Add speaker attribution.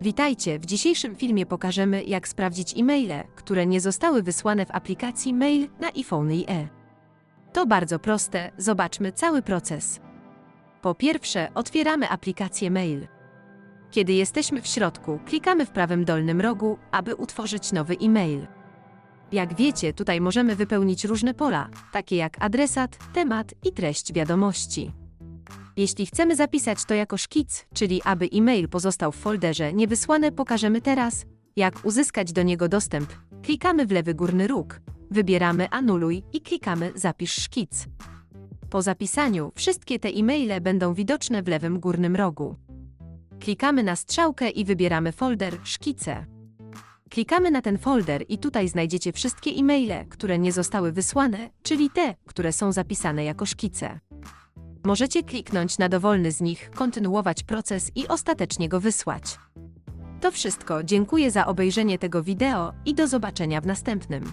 Speaker 1: Witajcie, w dzisiejszym filmie pokażemy jak sprawdzić e-maile, które nie zostały wysłane w aplikacji Mail na iPhone i e. To bardzo proste, zobaczmy cały proces. Po pierwsze, otwieramy aplikację Mail. Kiedy jesteśmy w środku, klikamy w prawym dolnym rogu, aby utworzyć nowy e-mail. Jak wiecie, tutaj możemy wypełnić różne pola, takie jak adresat, temat i treść wiadomości. Jeśli chcemy zapisać to jako szkic, czyli aby e-mail pozostał w folderze niewysłane, pokażemy teraz, jak uzyskać do niego dostęp. Klikamy w lewy górny róg, wybieramy Anuluj i klikamy Zapisz szkic. Po zapisaniu wszystkie te e-maile będą widoczne w lewym górnym rogu. Klikamy na strzałkę i wybieramy folder Szkice. Klikamy na ten folder i tutaj znajdziecie wszystkie e-maile, które nie zostały wysłane, czyli te, które są zapisane jako szkice. Możecie kliknąć na dowolny z nich, kontynuować proces i ostatecznie go wysłać. To wszystko, dziękuję za obejrzenie tego wideo i do zobaczenia w następnym.